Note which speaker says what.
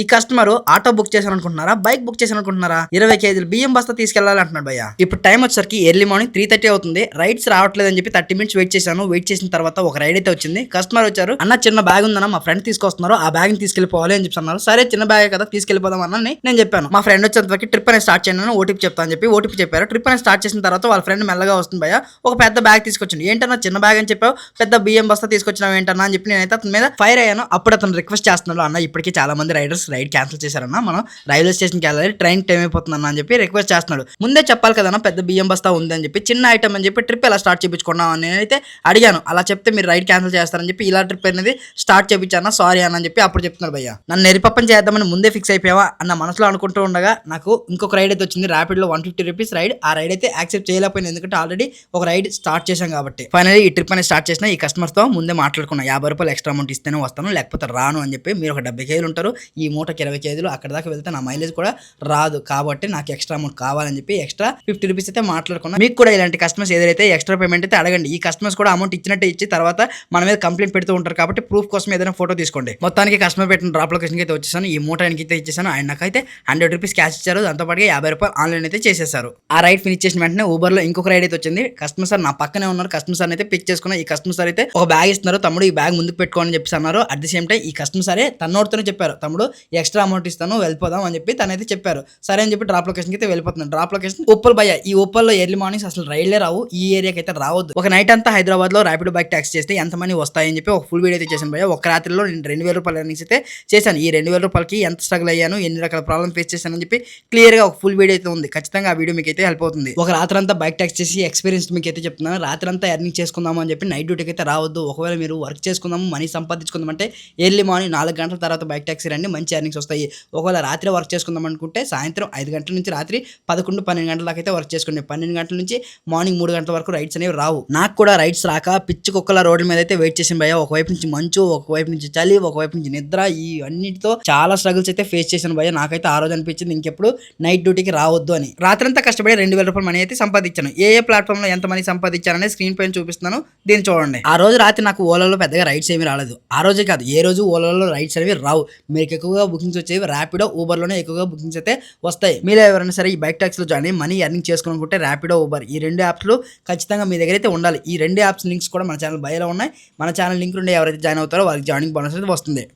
Speaker 1: ఈ customer auto book చేశాను అనుకుంటున్నారా బైక్ బుక్ చేశాను అనుకుంటున్నారా ఇరవై కేజీలు బియ్యం బస్తా తీసుకెళ్ళాలి అంటున్నాడు భయ్య. ఇప్పుడు టైం వచ్చేసరికి ఎర్లీ మార్నింగ్ త్రీ థర్టీ అవుతుంది. రైడ్స్ రావట్లేదు అని చెప్పి థర్టీ మినిట్స్ వెయిట్ చేశాను. వెయిట్ చేసిన తర్వాత ఒక రైడ్ అయితే వచ్చింది. కస్టమర్ వచ్చారు. అన్న చిన్న బ్యాగ్ ఉందన్న మా ఫ్రెండ్ తీసుకొస్తున్నారు. ఆ బ్యాగ్ని తీసుకెళ్ళిపోవాలి అని చెప్పి అన్నారు. సరే చిన్న బ్యాగ్ కదా తీసుకెళ్ళిపోదాం అన్న నేను చెప్పాను. మా ఫ్రెండ్ వచ్చేంతవరకు ట్రిప్ అనేది స్టార్ట్ చేయండి ఓటీపీ చెప్తాను చెప్పి ఓటీపీ చెప్పారు. ట్రిప్ అనేది స్టార్ట్ చేసిన తర్వాత వాళ్ళ ఫ్రెండ్ మెల్లగా వస్తుంది భయ్య. ఒక పెద్ద బ్యాగ్ తీసుకొచ్చింది ఏంటన్నా చిన్న బ్యాగ్ అని చెప్పావు? పెద్ద బియ్యం బస్తా తీసుకొచ్చినావు ఏంటన్నా అని చెప్పి నేనైతే అతని మీద ఫైర్ అయ్యాను. అప్పుడు అతను రిక్వెస్ట్ చేస్తున్నాడు. అన్న ఇప్పటికీ చాలా మంది రైడర్స్ రైడ్ క్యాన్సిల్ చేశారన్న మనం రైల్వే స్టేషన్కి వెళ్ళాలి ట్రైన్ టైం అయిపోతుందన్న అని చెప్పి రిక్వెస్ట్ చేస్తున్నాడు. ముందే చెప్పాలి కదన్నా పెద్ద బియ్యం బస్తా ఉంది అని చెప్పి చిన్న ఐటమ్ అని చెప్పి ట్రిప్ ఎలా స్టార్ట్ చేయించుకున్నాం అని నేనైతే అడిగాను. అలా చెప్తే మీరు రైడ్ క్యాన్సిల్ చేస్తారని చెప్పి ఇలా ట్రిప్ అనేది స్టార్ట్ చేయించాను సారీ అన్న అని చెప్పి అప్పుడు చెప్తున్నాడు భయ్య. నన్ను నెరిపప్పం చేద్దామని ముందే ఫిక్స్ అయిపోయావా అన్న మనసులో అనుకుంటూ ఉండగా నాకు ఇంకొక రైడ్ అయితే వచ్చింది ర్యాపిడ్లో వన్ ఫిఫ్టీ రూపీస్ రైడ్. ఆ రైడ్ అయితే యాక్సెప్ట్ చేయలేకపోయింది ఎందుకంటే ఆల్రెడీ ఒక రైడ్ స్టార్ట్ చేశాం కాబట్టి. ఫైనల్లీ ఈ ట్రిప్ అనేది స్టార్ట్ చేసిన ఈ కస్టమర్స్తో ముందే మాట్లాడుకున్నా యాభై రూపాయలు ఎక్స్ట్రా అమౌంట్ ఇస్తేనే వస్తాను లేకపోతే రాను అని చెప్పి మీరు ఒక డెబ్బై కేలు ఉంటారు ఈ మూటకి ఇరవై కేజీలు అక్కడ దాకా వెళ్తే నా మైలేజ్ కూడా రాదు. కాబట్టి నాకు ఎక్స్ట్రా అమౌంట్ కావాలని చెప్పి ఎక్స్ట్రా ఫిఫ్టీ రూపీస్ అయితే మాట్లాడుకున్నా. మీకు కూడా ఇలాంటి కస్టమర్స్ ఏదైతే ఎక్స్ట్రా పేమెంట్ అయితే అడగండి. ఈ కస్టమర్స్ కూడా అమౌంట్ ఇచ్చినట్టే ఇచ్చి తర్వాత మన మీద కంప్లైంట్ పెడుతూ ఉంటారు కాబట్టి ప్రూఫ్ కోసం ఏదైనా ఫోటో తీసుకోండి. మొత్తానికి కస్టమర్ పెట్టిన డ్రాప్ లొకేషన్కి అయితే వచ్చేసాను. ఈ మూట ఆయనకి అయితే ఇచ్చేసాను. ఆయన నాకైతే హండ్రెడ్ రూపీస్ క్యాష్ ఇచ్చారు. దాంతోపాటుగా యాభై రూపాయలు ఆన్లైన్ అయితే చేసేసారు. ఆ రైడ్ ఫినిష్ చేసిన వెంటనే ఊబర్లో ఇంకొక రైడ్ అయితే వచ్చింది. కస్టమర్ సార్ నా పక్కనే ఉన్నారు. కస్టమర్ సార్ అయితే పిక్ చేసుకున్న. ఈ కస్టమర్ సార్ అయితే ఒక బ్యాగ్ ఇస్తున్నారు. తమ్ముడు ఈ బ్యాగ్ ముందుకు పెట్టుకోని చెప్పి అన్నారు. అట్ ది సేమ్ టైం ఈ కస్టమర్ సారే తన్నోడుతోనే చెప్పారు. తమ్ముడు ఎక్స్ట్రా అమౌంట్ ఇస్తాను వెళ్ళిపోదాం అని చెప్పి తనైతే చెప్పారు. సరే అని చెప్పి డ్రాప్ లొకేషన్కి అయితే వెళ్ళిపోతున్నాను డ్రాప్ లొకేషన్ ఉప్పల్ భయ ఈ ఉప్పల్లో ఎర్లీ మార్నింగ్స్ అసలు రైళ్ళే రావు. ఈ ఏరియాకి అయితే రావద్దు. ఒక నైట్ అంతా హైదరాబాద్లో ర్యాపిడ్ బైక్ ట్యాక్స్ చేస్తే ఎంత మనీ వస్తాయని చెప్పి ఒక ఫుల్ వీడియో అయితే చేశాను భయ ఒక రాత్రిలో నేను రెండు వేల రూపాయల earnings అయితే చేశాను. ఈ రెండు వేల రూపాయలకి ఎంత స్ట్రగుల్ అయ్యాను ఎన్ని రకాల ప్రాబ్లమ్ ఫేస్ చేశానని చెప్పి క్లియర్గా ఒక ఫుల్ వీడియో అయితే ఉంది. ఖచ్చితంగా ఆ వీడియో మీకు అయితే హెల్ప్ అవుతుంది. ఒక రాత్రి అంతా బైక్ ట్యాక్స్ చేసి ఎక్స్పీరియన్స్ మీకు అయితే చెప్తున్నాను. రాత్రి అంతా ఎర్నింగ్ చేసుకుందాము అని చెప్పి నైట్ డ్యూటీకి అయితే రావద్దు. ఒకవేళ మీరు వర్క్ చేసుకుందాము మనీ సంపాదించుకుందాం అంటే ఎర్లీ మార్నింగ్ నాలుగు గంటల తర్వాత బైక్ ట్యాక్సీ రండి. మంచి ఎర్నింగ్స్ వస్తాయి. ఒకవేళ రాత్రి వర్క్ చేసుకుందాం అనుకుంటే సాయంత్రం ఐదు గంటల నుంచి రాత్రి పదకొండు పన్నెండు గంటల దాకా అయితే వర్క్ చేసుకోండి. పన్నెండు గంటల నుంచి మార్నింగ్ మూడు గంటల వరకు రైడ్స్ అనేవి రావు. నాకు కూడా రైడ్స్ రాక పిచ్చి కుక్కల రోడ్ల మీద అయితే వెయిట్ చేసిన భయ ఒకవైపు నుంచి మంచు ఒకవైపు నుంచి చలి ఒకవైపు నుంచి నిద్ర ఈ అన్నిటితో చాలా స్ట్రగుల్స్ అయితే ఫేస్ చేశాను భయ నాకైతే ఆ రోజు అనిపించింది ఇంకెప్పుడు నైట్ డ్యూటీకి రావద్దు అని. రాత్రంతా కష్టపడి రెండు వేల రూపాయలు మనీ అయితే సంపాదించాను. ఏ ఏ ప్లాట్ఫామ్లో ఎంత మనీ సంపాదించాననే స్క్రీన్ పైన చూపిస్తున్నాను. దీన్ని చూడండి. ఆ రోజు రాత్రి నాకు ఓలాలో పెద్దగా రైడ్స్ ఏమీ రాలేదు. ఆ రోజే కాదు ఏ రోజు ఓలాలో రైడ్స్ అనేవి రావు. మీకు ఎక్కువగా బుకింగ్స్ వచ్చేవి ర్యాపిడో ఊబర్లోనే ఎక్కువగా బుకింగ్స్ అయితే వస్తాయి. మీరు ఎవరైనా సరే ఈ బైక్ ట్యాక్స్లో జాయిన్ అయ్యి మనీ ఎర్నింగ్ చేసుకోవాలనుకుంటే ర్యాపిడో ఊబర్ ఈ రెండు యాప్స్లో ఖచ్చితంగా మీ దగ్గర అయితే ఉండాలి. ఈ రెండు యాప్స్ లింక్స్ కూడా మన ఛానల్ బయలో ఉన్నాయి. మన ఛానల్ లింక్ నుండి ఎవరైతే జాయిన్ అవుతారో వాళ్ళకి జాయినింగ్ బోనస్ అయితే వస్తుంది.